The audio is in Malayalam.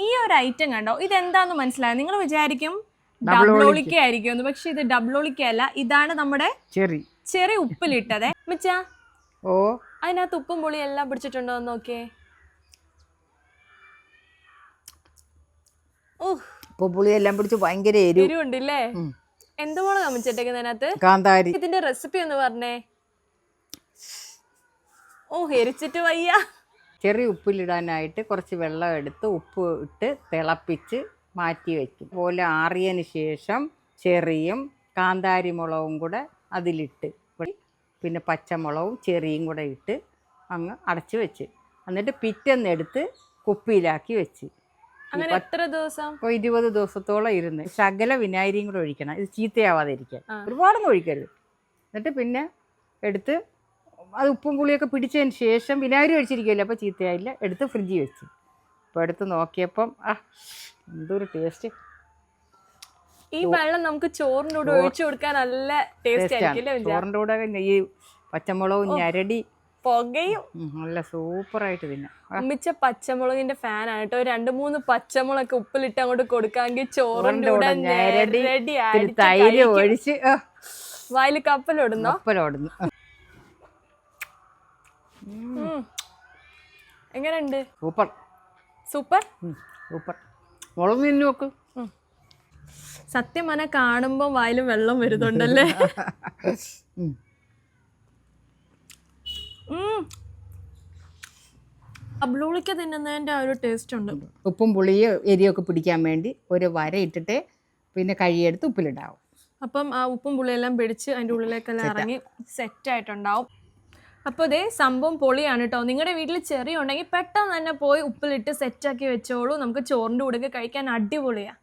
ഈ ഒരു ഐറ്റം കണ്ടോ? ഇത് ഇതെന്താന്ന് മനസ്സിലായോ? നിങ്ങൾ വിചാരിക്കും ഡബ്ലോളിക്ക ആയിരിക്കും പക്ഷെ ഇത് ഡബ്ലോളിക്ക അല്ല ഇതാണ് നമ്മുടെ ചെറി. ചെറിയ ഉപ്പിലിട്ടത്. മിച്ചാ ഓ. അതിനകത്ത് ഉപ്പും പുളിയും എല്ലാം പിടിച്ചിട്ടുണ്ടോ എന്ന് നോക്കിയേ. പുളിയെല്ലാം പിടിച്ച് ഭയങ്കര എരിവ്. എരിവുണ്ടല്ലേ. എന്തുപോലെ കമ്മിച്ചിട്ടേക്കുന്നതിനകത്ത് കാന്താരി. ഇതിന്റെ റെസിപ്പി ഒന്ന് പറഞ്ഞേ. ഓ എരിച്ചിട്ട് വയ്യ. ചെറിയ ഉപ്പിലിടാനായിട്ട് കുറച്ച് വെള്ളം എടുത്ത് ഉപ്പ് ഇട്ട് തിളപ്പിച്ച് മാറ്റി വയ്ക്കും പോലെ ആറിയതിന് ശേഷം ചെറിയും കാന്താരി മുളകും കൂടെ അതിലിട്ട് പിന്നെ പച്ചമുളകും ചെറിയും കൂടെ ഇട്ട് അങ്ങ് അടച്ചു വെച്ച്. എന്നിട്ട് പിറ്റെന്നെടുത്ത് കുപ്പിയിലാക്കി വെച്ച്. അങ്ങനെ എത്ര ദിവസം? ഇരുപത് ദിവസത്തോളം ഇരുന്ന്. ശകല വിനാഗിരിയും കൂടെ ഒഴിക്കണം. ഇത് ചീത്തയാവാതെ ഇരിക്കാൻ. ഒരുപാടൊന്നും ഒഴിക്കരുത്. എന്നിട്ട് പിന്നെ എടുത്ത് അത് ഉപ്പും പുളിയൊക്കെ പിടിച്ചതിന് ശേഷം വിനാഗിരി കഴിച്ചിരിക്കുമല്ലോ അപ്പോൾ ചീത്തയായില്ല. എടുത്ത് ഫ്രിഡ്ജിൽ വെച്ചു. അപ്പോൾ എടുത്ത് നോക്കിയപ്പം ആ എന്തൊരു ടേസ്റ്റ് ഈ വെള്ളം നമുക്ക് ചോറിന്റെ കൂടെ ഒഴിച്ചു കൊടുക്കാൻ നല്ല ടേസ്റ്റ് ആയിരിക്കും? ചോറിന്റെ കൂടെ ഈ പച്ചമുളകും ഞരടി. പുകയും. നല്ല സൂപ്പറായിട്ട് തിന്നാം. ആ, ഉമ്മിച്ച പച്ചമുളകിന്റെ ഫാനാണ് കേട്ടോ. രണ്ട് മൂന്ന് പച്ചമുളക് ഉപ്പിലിട്ട് അങ്ങോട്ട് കൊടുക്കാമെങ്കിൽ ചോറിന്റെ കൂടെ തൈര് ഒഴിച്ച് വായിൽ കപ്പലോടുന്നു? കപ്പലിടുന്നോ. എങ്ങനെയുണ്ട്? സൂപ്പർ. സൂപ്പർ? സൂപ്പർ. മുളക് നോക്ക്. സത്യം അനെ കാണുമ്പോൾ വായിലും വെള്ളം വരുന്നുണ്ടല്ലേ. അബ്ലൂളിക്ക തിന്നുന്നതിന്റെ ആ ഒരു ടേസ്റ്റ് ഉണ്ട്. ഉപ്പും പുളിയും എരിയൊക്കെ പിടിക്കാൻ വേണ്ടി ഒരു വര ഇട്ടിട്ട് പിന്നെ കഴിയെടുത്ത് ഉപ്പിലിടാവും. അപ്പം ആ ഉപ്പും പുളിയെല്ലാം പിടിച്ച് അതിന്റെ ഉള്ളിലേക്കെല്ലാം ഇറങ്ങി സെറ്റ് ആയിട്ടുണ്ടാവും. അപ്പോൾ ഇതേ സംഭവം പൊളിയാണ് കേട്ടോ നിങ്ങളുടെ വീട്ടിൽ ചെറിയ ഉണ്ടെങ്കിൽ പെട്ടെന്ന് തന്നെ പോയി ഉപ്പിലിട്ട് സെറ്റാക്കി വെച്ചോളൂ. നമുക്ക് ചോറിന്റെ കൂടെ കഴിക്കാൻ അടിപൊളിയാണ്